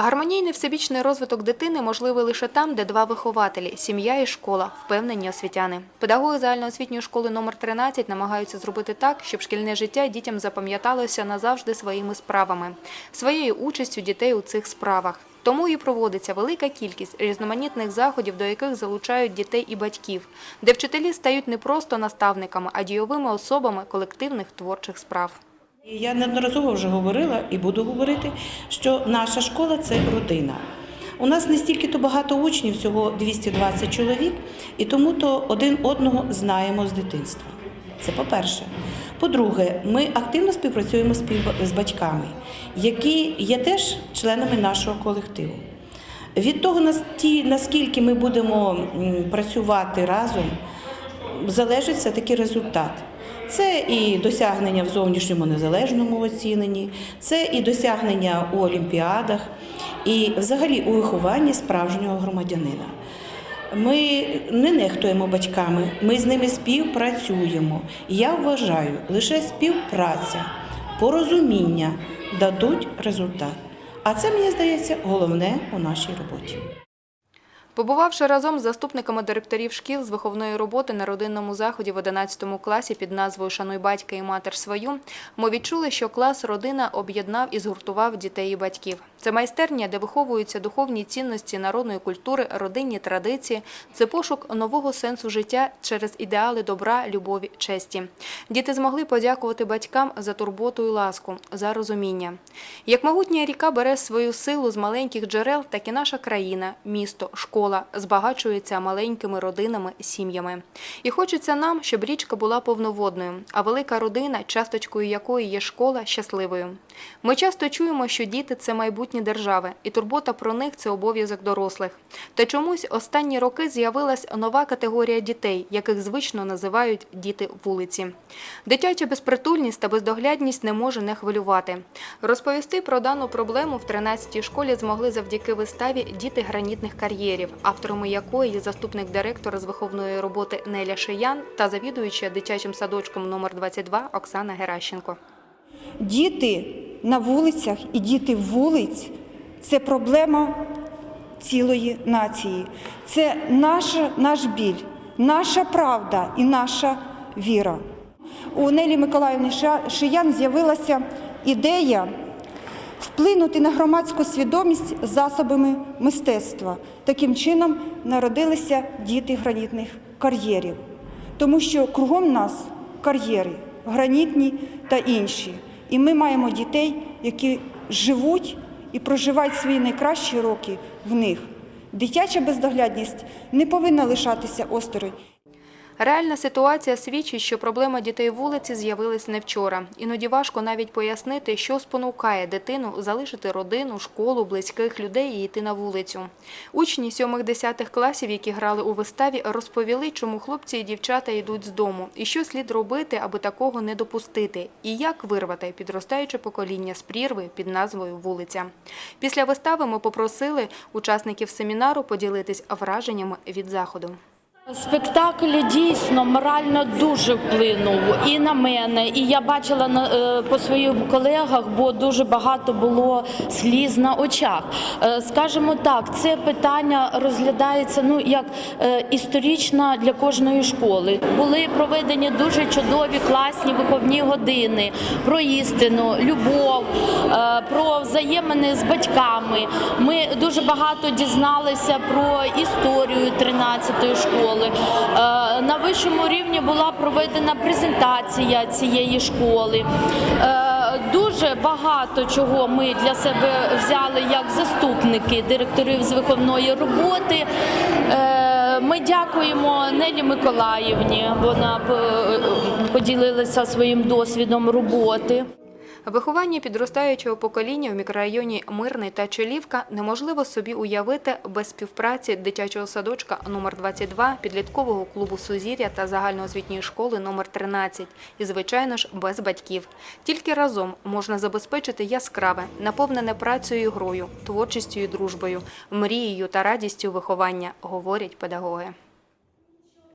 Гармонійний всебічний розвиток дитини можливий лише там, де два вихователі – сім'я і школа, впевнені освітяни. Педагоги загальноосвітньої школи номер 13 намагаються зробити так, щоб шкільне життя дітям запам'яталося назавжди своїми справами, своєю участю дітей у цих справах. Тому і проводиться велика кількість різноманітних заходів, до яких залучають дітей і батьків, де вчителі стають не просто наставниками, а дійовими особами колективних творчих справ. Я неодноразово вже говорила і буду говорити, що наша школа це родина. У нас не стільки то багато учнів, всього 220 чоловік, і тому то один одного знаємо з дитинства. Це по-перше. По-друге, ми активно співпрацюємо з батьками, які є теж членами нашого колективу. Від того, наскільки ми будемо працювати разом, залежить все-таки результат. Це і досягнення в зовнішньому незалежному оціненні, це і досягнення у олімпіадах, і взагалі у вихованні справжнього громадянина. Ми не нехтуємо батьками, ми з ними співпрацюємо. Я вважаю, лише співпраця, порозуміння дадуть результат. А це, мені здається, головне у нашій роботі. Побувавши разом з заступниками директорів шкіл з виховної роботи на родинному заході в 11 класі під назвою Шануй батька і матер свою, ми відчули, що клас родина об'єднав і згуртував дітей і батьків. Це майстерня, де виховуються духовні цінності народної культури, родинні традиції. Це пошук нового сенсу життя через ідеали добра, любові, честі. Діти змогли подякувати батькам за турботу і ласку, за розуміння. Як могутня ріка бере свою силу з маленьких джерел, так і наша країна, місто, школа збагачується маленькими родинами, сім'ями. І хочеться нам, щоб річка була повноводною, а велика родина, часточкою якої є школа, щасливою. Ми часто чуємо, що діти це майбутні держави, і турбота про них це обов'язок дорослих. Та чомусь останні роки з'явилась нова категорія дітей, яких звично називають діти вулиці. Дитяча безпритульність та бездоглядність не може не хвилювати. Розповісти про дану проблему в 13-й школі змогли завдяки виставі Діти гранітних кар'єрів, авторами якої є заступник директора з виховної роботи Неля Шиян та завідуюча дитячим садочком номер 22 Оксана Геращенко. Діти на вулицях і діти вулиць це проблема цілої нації. Це наш, наш біль, наша правда і наша віра. У Нелі Миколаївни Шиян з'явилася ідея вплинути на громадську свідомість засобами мистецтва. Таким чином народилися діти гранітних кар'єрів, тому що кругом нас кар'єри гранітні та інші. І ми маємо дітей, які живуть і проживають свої найкращі роки в них. Дитяча бездоглядність не повинна лишатися осторонь. Реальна ситуація свідчить, що проблема дітей вулиці з'явилась не вчора. Іноді важко навіть пояснити, що спонукає дитину залишити родину, школу, близьких людей і йти на вулицю. Учні 7-10 класів, які грали у виставі, розповіли, чому хлопці і дівчата йдуть з дому, і що слід робити, аби такого не допустити, і як вирвати підростаюче покоління з прірви під назвою вулиця. Після вистави ми попросили учасників семінару поділитись враженнями від заходу. Спектакль дійсно морально дуже вплинув і на мене, і я бачила е, по своїм колегах, бо дуже багато було сліз на очах. Е, Скажімо так, це питання розглядається ну як е, історично для кожної школи. Були проведені дуже чудові класні виховні години про істину, любов, про взаємини з батьками. Ми дуже багато дізналися про історію 13-ї школи. Е, На вищому рівні була проведена презентація цієї школи. Е, Дуже багато чого ми для себе взяли як заступники директорів з виховної роботи. Е, Ми дякуємо Нелі Миколаївні. Вона поділилася своїм досвідом роботи. Виховання підростаючого покоління в мікрорайоні Мирний та Челівка неможливо собі уявити без співпраці дитячого садочка номер 22 підліткового клубу Сузір'я та загальноосвітньої школи номер 13 і, звичайно ж, без батьків. Тільки разом можна забезпечити яскраве, наповнене працею і грою, творчістю і дружбою, мрією та радістю виховання, говорять педагоги.